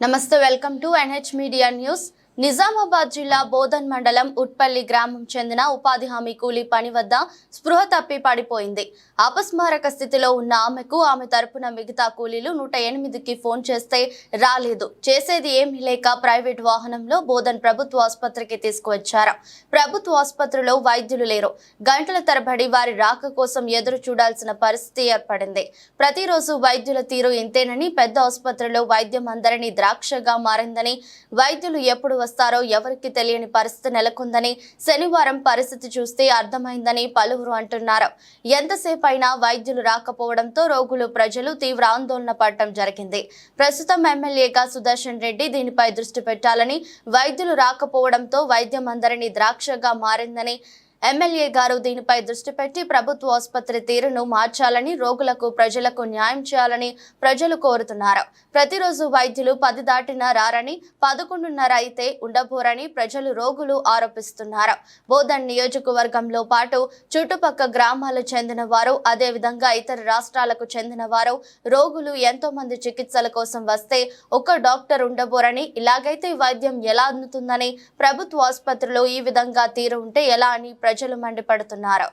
నమస్తే welcome to NH media news Nizamabad జిల్లా బోధన్ మండలం ఉట్పల్లి గ్రామం చెందిన ఉపాధి హామీ కూలీ పని వద్ద స్పృహ తప్పి పడిపోయింది. అపస్మారక స్థితిలో ఉన్న ఆమెకు ఆమె తరపున మిగతా కూలీలు నూట ఎనిమిదికి ఫోన్ చేస్తే రాలేదు. చేసేది ఏమీ లేక ప్రైవేట్ వాహనంలో బోధన్ ప్రభుత్వ ఆసుపత్రికి తీసుకువచ్చారు. ప్రభుత్వ ఆసుపత్రిలో వైద్యులు లేరు. గంటల తరబడి వారి రాక కోసం ఎదురు చూడాల్సిన పరిస్థితి ఏర్పడింది. ప్రతిరోజు వైద్యుల తీరు ఇంతేనని పెద్ద ఆసుపత్రిలో వైద్యం అందరినీ ద్రాక్షగా మారిందని వైద్యులు ఎప్పుడు వస్తారో ఎవరికి తెలియని పరిస్థితి నెలకొందని శనివారం పరిస్థితి చూస్తే అర్థమైందని పలువురు అంటున్నారు. ఎంతసేపు అయినా వైద్యులు రాకపోవడంతో రోగులు ప్రజలు తీవ్ర ఆందోళన పడటం జరిగింది. ప్రస్తుతం ఎమ్మెల్యేగా సుదర్శన్ రెడ్డి దీనిపై దృష్టి పెట్టాలని వైద్యులు రాకపోవడంతో వైద్యం అందరినీ ద్రాక్షగా మారిందని ఎమ్మెల్యే గారు దీనిపై దృష్టి పెట్టి ప్రభుత్వ ఆసుపత్రి తీరును మార్చాలని రోగులకు ప్రజలకు న్యాయం చేయాలని ప్రజలు కోరుతున్నారు. ప్రతిరోజు వైద్యులు పది దాటిన రారని పదకొండున్నర అయితే ఉండబోరని ప్రజలు రోగులు ఆరోపిస్తున్నారు. బోధన్ నియోజకవర్గంలో పాటు చుట్టుపక్క గ్రామాలకు చెందిన వారు అదేవిధంగా ఇతర రాష్ట్రాలకు చెందిన వారు రోగులు ఎంతో మంది చికిత్సల కోసం వస్తే ఒక డాక్టర్ ఉండబోరని ఇలాగైతే వైద్యం ఎలా అందుతుందని ప్రభుత్వ ఆసుపత్రిలో ఈ విధంగా తీరు ఉంటే ఎలా అని ప్రజలు మండిపడుతున్నారు.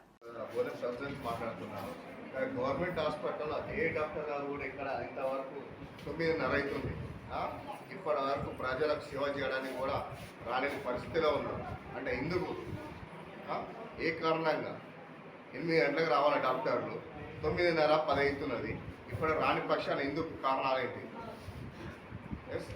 పోలీస్ గవర్నమెంట్ హాస్పిటల్లో ఏ డాక్టర్ గారు కూడా ఇక్కడ ఇంతవరకు తొమ్మిదిన్నర అవుతుంది. ఇప్పటి వరకు ప్రజలకు సేవ చేయడానికి కూడా రాలేని పరిస్థితిలో ఉన్నారు. అంటే ఎందుకు? ఏ కారణంగా? ఎనిమిది గంటలకు రావాలి డాక్టర్లు. తొమ్మిదిన్నర పది అవుతున్నది. ఇప్పుడు రాని పక్షాలు ఎందుకు? కారణాలేంటి ఎస్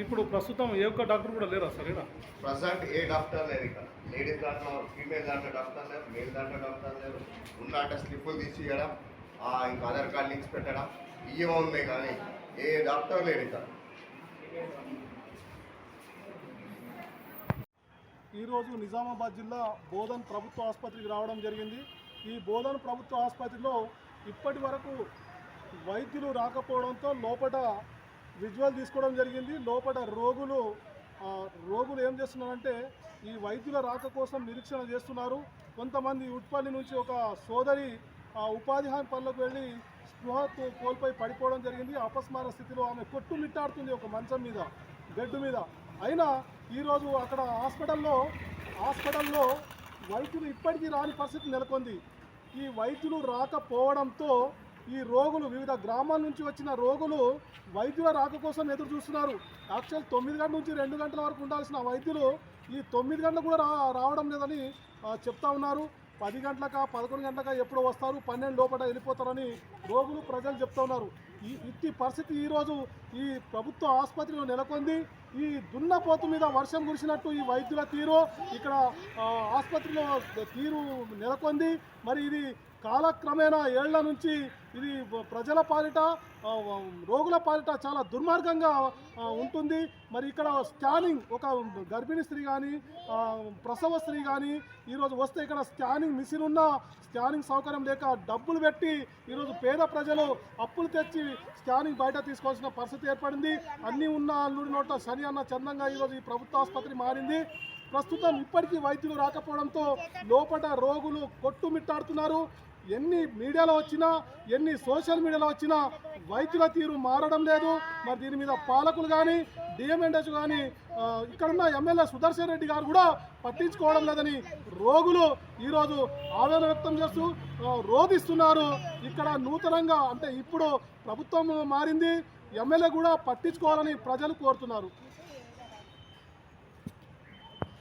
ఇప్పుడు ప్రస్తుతం ఏ ఒక్క డాక్టర్ కూడా లేరా సార్ ఇక్కడ? ప్రజెంట్ ఏ డాక్టర్ లేరు ఇక్కడ. లేడీస్ దాంట్లో ఫీమేల్ దాంట్లో డాక్టర్ లేరు మేల్ దాంట్లో డాక్టర్ లేరు. ఉన్న అంటే స్లిప్పులు తీసి ఇవ్వడం ఆ, ఇంకా ఆధార్ కార్డ్ లింక్స్ పెట్టడం ఇవి ఉన్నాయి కానీ ఏ డాక్టర్ లేరు ఇక్కడ. ఈరోజు నిజామాబాద్ జిల్లా బోధన్ ప్రభుత్వ ఆసుపత్రికి రావడం జరిగింది. ఈ బోధన్ ప్రభుత్వ ఆసుపత్రిలో ఇప్పటి వరకు వైద్యులు రాకపోవడంతో లోపల విజువల్ తీసుకోవడం జరిగింది. లోపల రోగులు రోగులు ఏం చేస్తున్నారంటే ఈ వైద్యుల రాక కోసం నిరీక్షణ చేస్తున్నారు. కొంతమంది ఉట్పల్లి నుంచి ఒక సోదరి ఉపాధి హామీ పనులకు వెళ్ళి స్పృహ కోల్పోయి పడిపోవడం జరిగింది. అపస్మార స్థితిలో ఆమె కొట్టు మిట్టాడుతుంది ఒక మంచం మీద బెడ్ మీద. అయినా ఈరోజు అక్కడ హాస్పిటల్లో హాస్పిటల్లో వైద్యులు ఇప్పటికీ రాని పరిస్థితి నెలకొంది. ఈ వైద్యులు రాకపోవడంతో ఈ రోగులు వివిధ గ్రామాల నుంచి వచ్చిన రోగులు వైద్యుల రాక కోసం ఎదురు చూస్తున్నారు. యాక్చువల్ తొమ్మిది గంటల నుంచి రెండు గంటల వరకు ఉండాల్సిన వైద్యులు ఈ తొమ్మిది గంటలు కూడా రా రావడం లేదని చెప్తా ఉన్నారు. పది గంటలకా పదకొండు గంటలక ఎప్పుడు వస్తారు? పన్నెండు లోపల వెళ్ళిపోతారని రోగులు ప్రజలు చెప్తా ఉన్నారు. ఈ ఇట్టి పరిస్థితి ఈరోజు ఈ ప్రభుత్వ ఆసుపత్రిలో నెలకొంది. ఈ దున్నపోతు మీద వర్షం కురిసినట్టు ఈ వైద్యుల తీరు. ఇక్కడ ఆసుపత్రిలో తీరు నెలకొంది. మరి ఇది కాలక్రమేణా ఏళ్ళ నుంచి ఇది ప్రజల పాలిట రోగుల పాలిట చాలా దుర్మార్గంగా ఉంటుంది. మరి ఇక్కడ స్కానింగ్ ఒక గర్భిణీ స్త్రీ కానీ ప్రసవ స్త్రీ కానీ ఈరోజు వస్తే ఇక్కడ స్కానింగ్ మిషన్ ఉన్న స్కానింగ్ సౌకర్యం లేక డబ్బులు పెట్టి ఈరోజు పేద ప్రజలు అప్పులు తెచ్చి స్కానింగ్ బయట తీసుకోవాల్సిన పరిస్థితి ఏర్పడింది. అన్నీ ఉన్న అల్లుడి నోట శని అన్న చందంగా ఈరోజు ఈ ప్రభుత్వ ఆసుపత్రి మారింది. ప్రస్తుతం ఇప్పటికీ వైద్యులు రాకపోవడంతో లోపల రోగులు కొట్టుమిట్టాడుతున్నారు. ఎన్ని మీడియాలో వచ్చినా ఎన్ని సోషల్ మీడియాలో వచ్చినా వైద్యుల తీరు మారడం లేదు. మరి దీని మీద పాలకులు కానీ డిఎంఎండెస్ కానీ ఇక్కడ ఇక్కడున్న ఎమ్మెల్యే సుదర్శన్ రెడ్డి గారు కూడా పట్టించుకోవడం లేదని రోగులు ఈరోజు ఆవేదన వ్యక్తం చేస్తూ రోధిస్తున్నారు. ఇక్కడ నూతనంగా అంటే ఇప్పుడు ప్రభుత్వం మారింది. ఎమ్మెల్యే కూడా పట్టించుకోవాలని ప్రజలు కోరుతున్నారు.